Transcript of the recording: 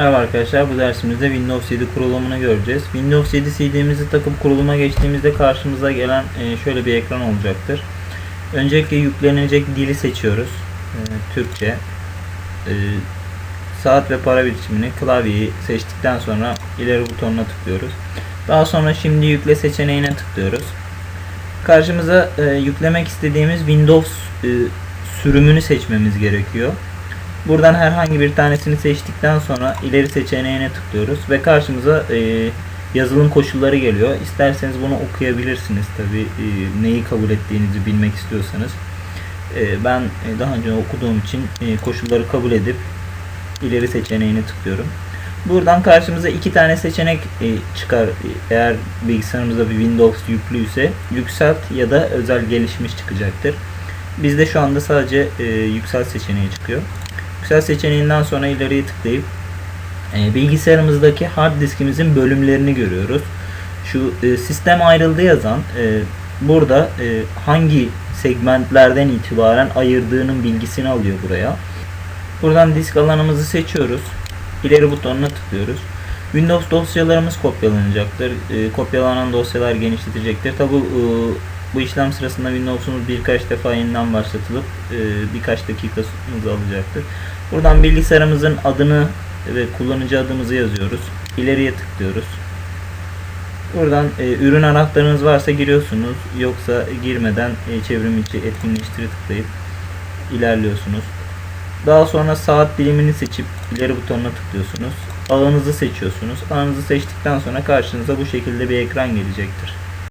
Merhaba arkadaşlar bu dersimizde Windows 7 kurulumunu göreceğiz. Windows 7 CD'mizi takıp kuruluma geçtiğimizde karşımıza gelen e, şöyle bir ekran olacaktır. Öncelikle yüklenecek dili seçiyoruz. E, Türkçe. E, Saat ve para biçimini, klavyeyi seçtikten sonra ileri butonuna tıklıyoruz. Daha sonra şimdi yükle seçeneğine tıklıyoruz. Karşımıza yüklemek istediğimiz Windows sürümünü seçmemiz gerekiyor. Buradan herhangi bir tanesini seçtikten sonra ileri seçeneğine tıklıyoruz ve karşımıza e, yazılım koşulları geliyor. İsterseniz bunu okuyabilirsiniz tabi neyi kabul ettiğinizi bilmek istiyorsanız. E, ben e, daha önce okuduğum için e, koşulları kabul edip ileri seçeneğine tıklıyorum. Buradan karşımıza iki tane seçenek e, çıkar. Eğer bilgisayarımızda bir Windows yüklüyse yükselt ya da özel gelişmiş çıkacaktır. Bizde şu anda sadece e, yükselt seçeneği çıkıyor. Yüksel seçeneğinden sonra ileriye tıklayıp e, bilgisayarımızdaki hard diskimizin bölümlerini görüyoruz. Şu e, sistem ayrıldı yazan e, burada e, hangi segmentlerden itibaren ayırdığının bilgisini alıyor buraya. Buradan disk alanımızı seçiyoruz. İleri butonuna tıklıyoruz. Windows dosyalarımız kopyalanacaktır. E, kopyalanan dosyalar genişletecektir. Tabi e, bu işlem sırasında Windows'umuz birkaç defa yeniden başlatılıp e, birkaç dakikamızı alacaktır. Buradan bilgisayarımızın adını ve kullanıcı adımızı yazıyoruz. İleriye tıklıyoruz. Buradan e, ürün anahtarınız varsa giriyorsunuz. Yoksa girmeden e, çevrim içi etkinleştiri tıklayıp ilerliyorsunuz. Daha sonra saat dilimini seçip ileri butonuna tıklıyorsunuz. Ağınızı seçiyorsunuz. Ağınızı seçtikten sonra karşınıza bu şekilde bir ekran gelecektir.